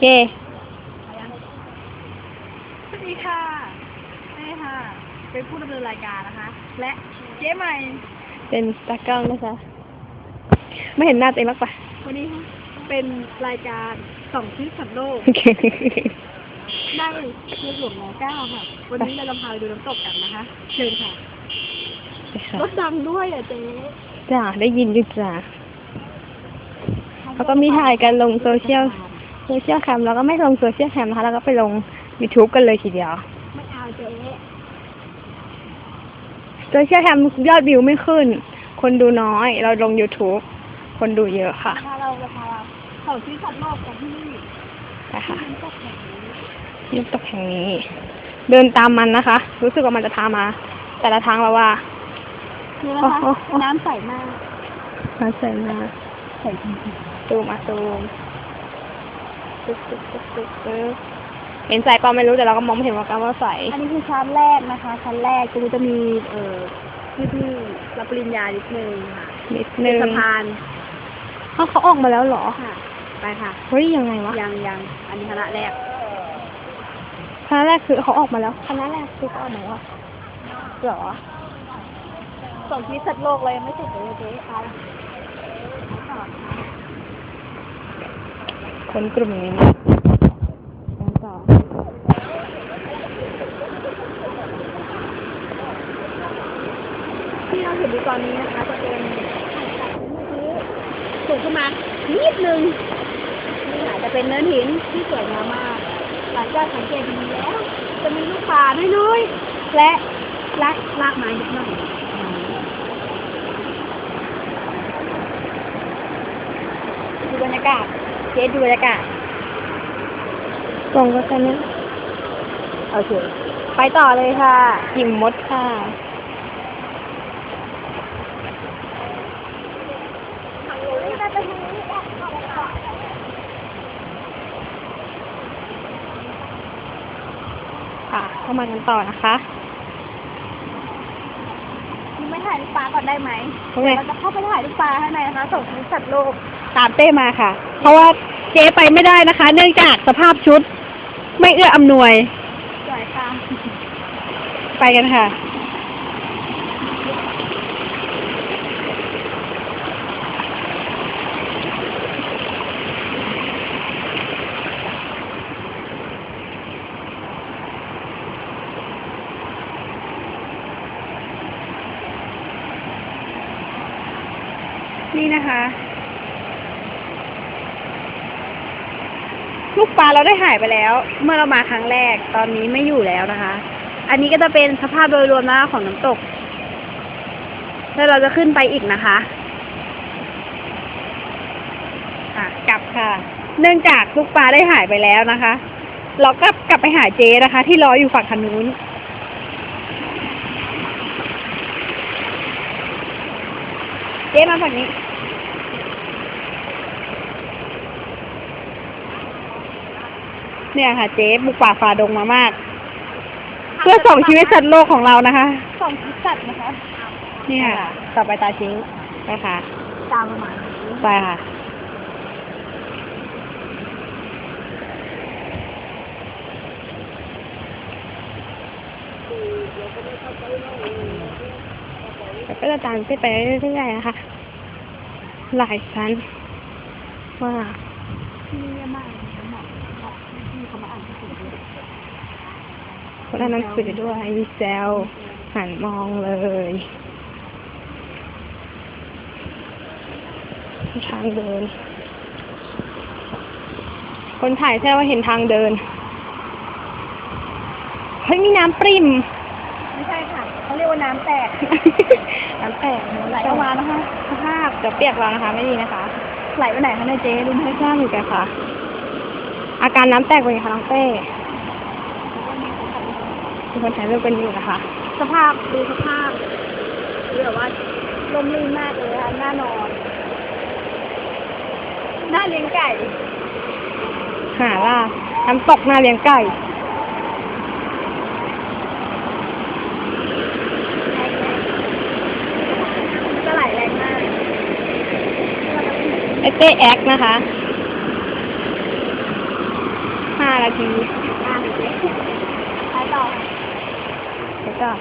เค สวัสดีค่ะใช่ค่ะ เป็นผู้ดำเนินรายการนะคะ และเจ๊ใหม่ เป็นตากล้องนะคะ ไม่เห็นหน้าตัวเองหรอกปะวันนี้เป็นรายการสองชีวิตสัตว์โลกโอเคได้ในหลวงรอเก้าค่ะ วันนี้เราจะพาไปดูน้ำตกกันนะคะ เชิญค่ะค่ะรถดังด้วยอะเจ๊จ้าได้ยินอยู่จ้าแล้วก็มีถ่ายกันลงโซเชียล โซเชียลแคมแล้วก็ไม่ลงโซเชียลแคมนะคะแล้วก็ไปลง YouTube กันเลยทีเดียวไม่เอาเจ๊โซเชียลแคมยอดวิวไม่ขึ้น คนดูน้อย เราลง YouTube คนดูเยอะค่ะพาเราจะพาเราสองชีวิตสัตว์โลกกันที่นี่นะคะน้ำตกแห่งนี้น้ำตกแห่งนี้ เดินตามมันนะคะ รู้สึกว่ามันจะพามา แต่ละทางเราว่านี่นะคะโอ้โหน้ำใสมากมาเสร็จมาใสจริงซูมมาซูม ปึ๊บปึ๊บปึ๊บปึ๊บปึ๊บเห็นสายเปล่าไม่รู้แต่เราก็มองไม่เห็นว่าการว่าใสอันนี้คือชั้นแรกนะคะ ชั้นแรกจะจะมีเอ่อที่ที่รับปริญญานิดนึงค่ะนิดนึงสะพานเขาเขาออกมาแล้วเหรอค่ะ ไปค่ะเฮ้ยยังไงวะยังยังอันนี้คณะแรกคณะแรกคือเขาออกมาแล้วคณะแรกคือเขาออกมาแล้วเหรอส่งที่สัตว์โลกเลยไม่เสร็จเลยเจ๊ไป คนกลุ่มนี้กันต่อที่เราเห็นอยู่ตอนนี้นะคะจะเป็นสูงขึ้นมานิดนึงนี่ค่ะจะเป็นเนินหินที่สวยงามมากหลังจากสังเกตดีแล้ว จะมีลูกป่าน้อยๆและรากรากไม้นิดหน่อยดูบรรยากาศ เจ๊ดูบรรยากาศตรงก็แค่นี้โอเค ไปต่อเลยค่ะหิมมดค่ะ ค่ะ เข้ามากันต่อนะคะคุณไม่ถ่ายลูกปลาก่อนได้ไหมทำไมเดี๋ยวเราจะเข้าไปถ่ายลูกปลาข้างในนะคะส่งถึงสัตว์โลก ตามเต้มาค่ะ เพราะว่าเจ๊ไปไม่ได้นะคะ เนื่องจากสภาพชุด ไม่เอื้ออำนวย สวยค่ะ ไปกันค่ะ นี่นะคะ ลูกปลาเราได้หายไปแล้ว เมื่อเรามาครั้งแรกตอนนี้ไม่อยู่แล้วนะคะ อันนี้ก็จะเป็นสภาพโดยรวมนะคะของน้ำตกแล้วเราจะขึ้นไปอีกนะคะอะกลับค่ะ เนื่องจากลูกปลาได้หายไปแล้วนะคะ เราก็กลับไปหาเจนะคะ ที่รออยู่ฝั่งคันนู้นเจ๊มาฝั่งนี้ เนี่ยค่ะ เจ๊บุกป่าฝ่าดงมามาก เพื่อส่งชีวิตสัตว์โลกของเรานะคะ ส่งที่สัตว์นะคะนี่ค่ะ ต่อไปตาจิ้งไปค่ะ ตามประมาณนี้ไปค่ะแล้วก็จะตามขึ้นไปเรื่อยๆนะคะ หลายชั้นว่าที่นี่เยอะมากเลยนะเหมาะเหมาะที่เขามาอ่านหนังสือด้วย คนอ่านหนังสือด้วยมีแซวหันมองเลยทางเดิน คนถ่ายแค่ว่าเห็นทางเดิน เฮ้ย มีน้ำปริม ไม่ใช่ค่ะ เขาเรียกว่าน้ำแตก น้ำแตกไหลออกมานะคะสภาพเดี๋ยวเปียกเรานะคะ ไม่ดีนะคะ ไหลไปไหนคะเนี่ยเจ๊รู้ไหมไม่ทราบเหมือนกันค่ะ อาการน้ำแตกเป็นไงคะน้องเต้ มีคนถ่ายรูปเป็นอยู่นะคะ สภาพดูสภาพดูแบบว่าลมลื่นมากเลยค่ะหน้านอนหน้าเลี้ยงไก่ หาล่าน้ำตกหน้าเลี้ยงไก่ก็ไหลแรงมากไอเต้แอคนะคะทีอะไป Rồi.